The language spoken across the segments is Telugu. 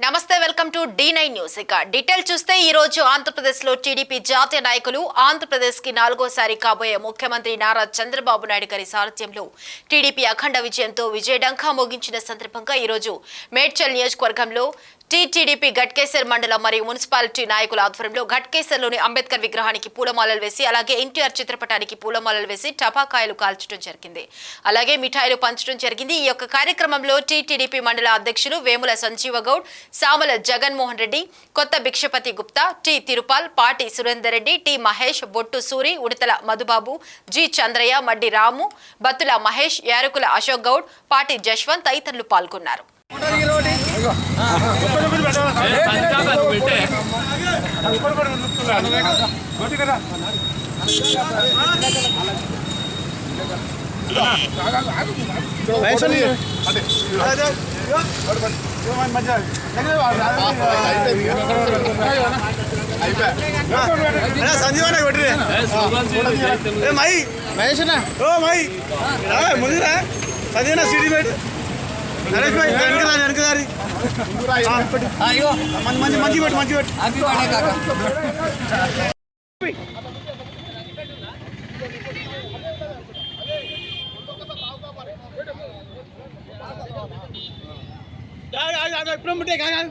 నమస్తే welcome to D nine news. ఇక డీటెయిల్ చూస్తే ఈ రోజు ఆంధ్రప్రదేశ్లో టీడీపీ జాతీయ నాయకులు ఆంధ్రప్రదేశ్కి నాలుగోసారి కాబోయే ముఖ్యమంత్రి నారా చంద్రబాబు నాయుడు గారి సారథ్యంలో టీడీపీ అఖండ విజయంతో విజయడంకా మోగించిన సందర్భంగా ఈ రోజు మేడ్చల్ నియోజకవర్గంలో టీటీడీపీ ఘట్కేసర్ మండలం మరియు మున్సిపాలిటీ నాయకుల ఆధ్వర్యంలో ఘట్కేసర్లోని అంబేద్కర్ విగ్రహానికి పూలమాలలు వేసి అలాగే ఎన్టీఆర్ చిత్రపటానికి పూలమాలలు వేసి టపాకాయలు కాల్చడం జరిగింది. అలాగే మిఠాయిలు పంచడం జరిగింది. ఈ యొక్క కార్యక్రమంలో టీటీడీపీ మండల అధ్యక్షులు వేముల సంజీవ గౌడ్ సామల జగన్మోహన్ రెడ్డి కొత్త భిక్షపతి గుప్తా టి తిరుపాల్ పాటి సురేందర్ రెడ్డి టి మహేష్ బొట్టు సూరి ఉడతల మధుబాబు జి చంద్రయ్య మడ్డి రాము బత్తుల మహేష్ యారుకుల అశోక్ గౌడ్ పాటి జశ్వంత్ తదితరులు పాల్గొన్నారు. సంజీవన కొట్టి మై. మహేష్ ఓ మై. ముందురా. సంజీవన సిటీ పెట్టి నరేష్ భాయ్ వెనకదారి వెనకదారి మంచి మంచి మంచి పెట్టు మంచి పెట్టు. ఎప్పుడు ముట్టే కాదు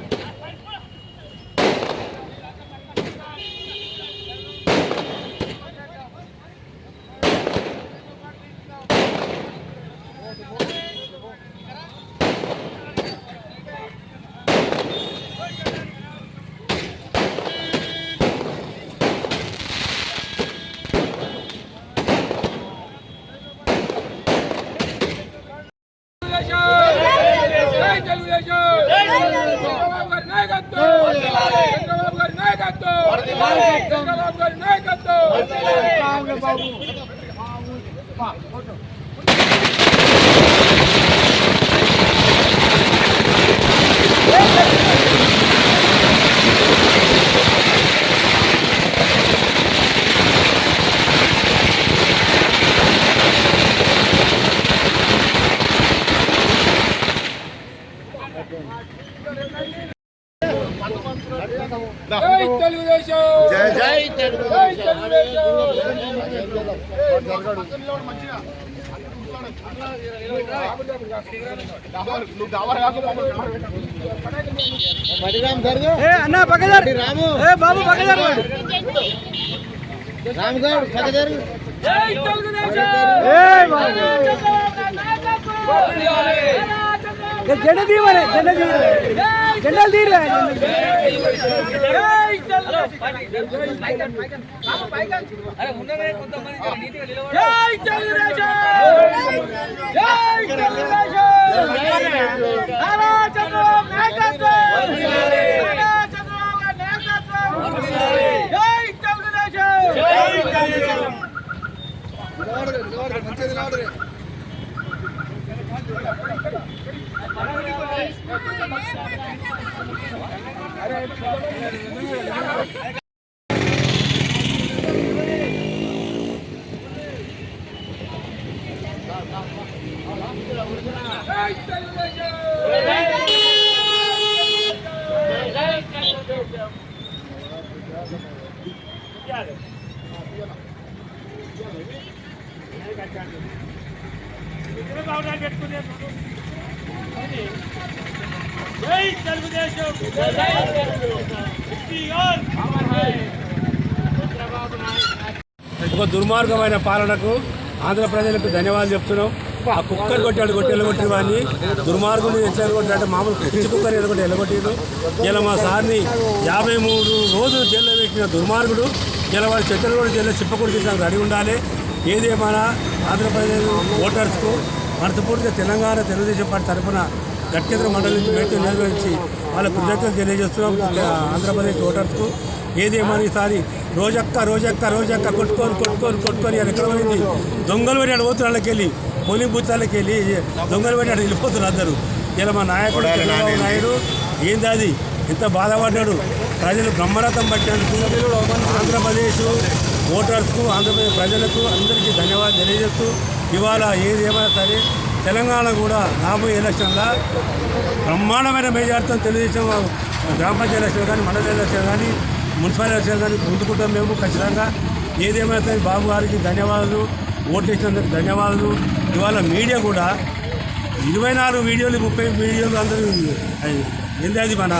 నాయకత్వం చంద్రబాబు గారి నాయకత్వం చంద్రబాబు గారి నాయకత్వం జై తెలుగుదేశం జై జై జై అన్న పక్కదారు రాము ఏ బాబు పక్కదారు రాము గారు పక్కదారు జై తెలుగుదేశం జెండ తీయమని జెండ తీయమని జెండలు తీయలే జై పెట్టుకునే జై తెలుగుదేశం జై తెలుగుదేశం నారా చంద్రబాబు నాయకత్వం నారా చంద్రబాబు గారి నాయకత్వం జై తెలుగుదేశం జై తెలుగుదేశం జై తెలుగుదేశం జై తెలుగుదేశం. ఒక దుర్మార్గమైన పాలనకు ఆంధ్ర ప్రజలకు ధన్యవాదాలు చెప్తున్నాం. ఆ కుక్కర్ కొట్టాడు కొట్టి ఎలగొట్టిన వాడిని. దుర్మార్గుని ఎట్లా కొట్టాడు మామూలు పిచ్చి కుక్కర్ ఎలగొట్టి ఎలగొట్టిడు ఇలా మా సార్ని యాభై మూడు రోజులు జైల్లో పెట్టిన దుర్మార్గుడు ఇలా వాడు చెట్టలు కూడా జైల్లో చిప్పకూడదు తీసానికి రెడీ ఉండాలి. ఏదేమైనా ఆంధ్రప్రదేశ్ ఓటర్స్కు మనస్ఫూర్తిగా తెలంగాణ తెలుగుదేశం పార్టీ తరఫున గట్కేంద్ర మండలి నుంచి మేడ్చల్ నిర్వహించి వాళ్ళ కృతజ్ఞతలు తెలియజేస్తున్నాం. ఆంధ్రప్రదేశ్ ఓటర్స్కు. ఏదేమని ఈసారి రోజక్క రోజక్క రోజక్క కొట్టుకొని కొట్టుకొని కొట్టుకొని అని ఎక్కడ పోయింది? దొంగలు పడి పోతున్న వాళ్ళకి వెళ్ళి. పోలింగ్ బూత్లకి వెళ్ళి దొంగలు పడి వెళ్ళిపోతున్నారు అందరూ. ఇలా మా నాయకుడు చంద్రబాబు నాయుడు ఏంది అది? ఎంత బాధపడ్డాడు. ప్రజలు బ్రహ్మరథం పట్టినందుకు ఆంధ్రప్రదేశ్ ఓటర్స్కు ఆంధ్రప్రదేశ్ ప్రజలకు అందరికీ ధన్యవాదాలు తెలియజేస్తూ ఇవాళ ఏది ఏమైనా సరే తెలంగాణ కూడా రాబోయే ఎలక్షన్లో బ్రహ్మాండమైన మెజార్టీతో తెలుగుదేశం గ్రామ పంచాయతీ ఎలక్షన్ కానీ మండల ఎలక్షన్ కానీ మున్సిపల్ ఎలక్షన్ కానీ గుంజుకుంటాం మేము ఖచ్చితంగా. ఏదేమైనా బాబు గారికి ధన్యవాదాలు ఓట్లు ఇచ్చినందుకు ధన్యవాదాలు. ఇవాళ మీడియా కూడా ఇరవై నాలుగు వీడియోలు ముప్పై వీడియోలు అందరూ ఏంది అది మన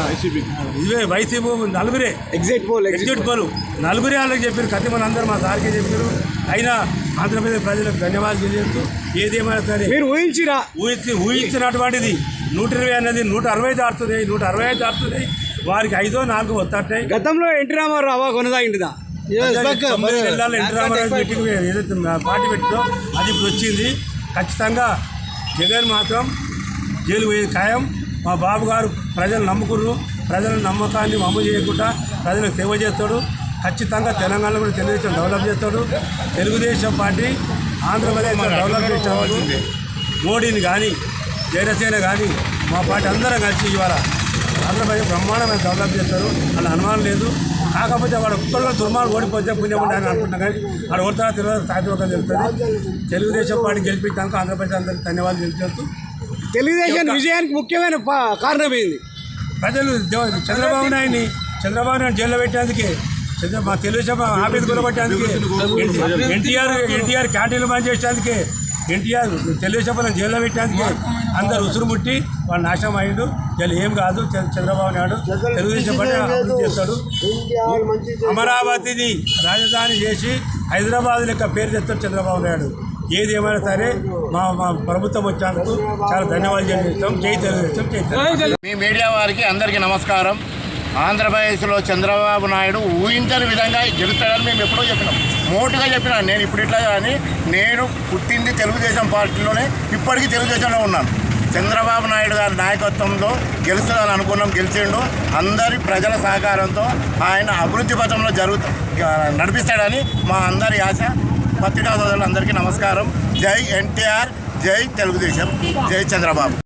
ఇవే వైసీపీ నలుగురే. ఎగ్జిట్ పోల్ ఎగ్జిట్ పోలు నలుగురే వాళ్ళకి చెప్పారు కత్తి మన అందరూ మా సార్కే చెప్పారు. అయినా ఆంధ్రప్రదేశ్ ప్రజలకు ధన్యవాదాలు తెలియజేస్తూ ఏదేమైనా సరే మీరు ఊహించిరా ఊహించి ఊహించినటువంటిది నూట ఇరవై అనేది నూట అరవై దాటుతున్నాయి నూట అరవై ఐదు దాటుతున్నాయి వారికి ఐదో నాలుగు వస్తాయి గతంలో ఎన్టీ రామారావు కొనసాగింటిదా తొమ్మిది నెలల ఎన్టీ రామారావు మీటింగ్ ఏదైతే పార్టీ పెట్టిందో అది ఇప్పుడు వచ్చింది. ఖచ్చితంగా జగన్ మాత్రం జైలు పోయేది ఖాయం. మా బాబు గారు ప్రజలు నమ్ముకున్నారు. ప్రజల నమ్మకాన్ని అమలు చేయకుండా ప్రజలకు సేవ చేస్తాడు. ఖచ్చితంగా తెలంగాణలో కూడా తెలుగుదేశం డెవలప్ చేస్తాడు. తెలుగుదేశం పార్టీ ఆంధ్రప్రదేశ్ డెవలప్ చేస్తాడు మోడీని కానీ జనసేన కానీ మా పార్టీ అందరం కలిసి ఇవాళ ఆంధ్రప్రదేశ్ బ్రహ్మాండమైన డెవలప్ చేస్తారు. అలా అనుమానం లేదు. కాకపోతే వాడు ఒక్కళ్ళు దుర్మార్గం ఓడిపోతే పుణ్యం ఉండాలని అనుకుంటున్నా కానీ వాడు ఓడతా తెలియదు సాధ్యమవుతా తెలుస్తుంది. తెలుగుదేశం పార్టీ గెలిపించాక ఆంధ్రప్రదేశ్ అందరికీ ధన్యవాదాలు తెలియజేస్తూ తెలుగుదేశం విజయానికి ముఖ్యమైన పా- కారణం ఏంది? ప్రజలు చంద్రబాబు నాయుడిని చంద్రబాబు నాయుడు జైల్లో పెట్టేందుకే మా తెలుగుదేశం ఆఫీస్ కొనబట్టేందుకే ఎన్టీఆర్ ఎన్టీఆర్ క్యాంటీన్లు బంద్ చేసేందుకే. ఎన్టీఆర్ తెలుగుదేశం జైల్లో పెట్టేందుకే. అందరు ఉసురు ముట్టి వాళ్ళు నాశనం అయ్యిండు. వీళ్ళు ఏం కాదు. చంద్రబాబు నాయుడు తెలుగుదేశం పార్టీ అభివృద్ధి చేస్తాడు. అమరావతిని రాజధాని చేసి హైదరాబాద్ లెక్క పేరు తెస్తాడు చంద్రబాబు నాయుడు. ఏది ఏమైనా సరే మా మా ప్రభుత్వం వచ్చేందుకు చాలా ధన్యవాదాలు చెల్లిస్తాం. జై తెలుగుదేశం జై తెలుగు మీ మీడియా వారికి అందరికీ నమస్కారం. ఆంధ్రప్రదేశ్లో చంద్రబాబు నాయుడు ఊహించని విధంగా గెలుస్తాడని మేము ఎప్పుడో చెప్పినాం. మోటుగా చెప్పినా నేను ఇప్పుడు ఇట్లా కానీ నేను పుట్టింది తెలుగుదేశం పార్టీలోనే ఇప్పటికీ తెలుగుదేశంలో ఉన్నాను. చంద్రబాబు నాయుడు గారి నాయకత్వంలో గెలుస్తుందని అనుకున్నాం గెలిచిండు. అందరి ప్రజల సహకారంతో ఆయన అభివృద్ధి పథంలో జరుగుతూ నడిపిస్తాడని మా అందరి ఆశ. పత్రికా సోదరులందరికీ నమస్కారం. జై ఎన్టీఆర్ జై తెలుగుదేశం జై చంద్రబాబు.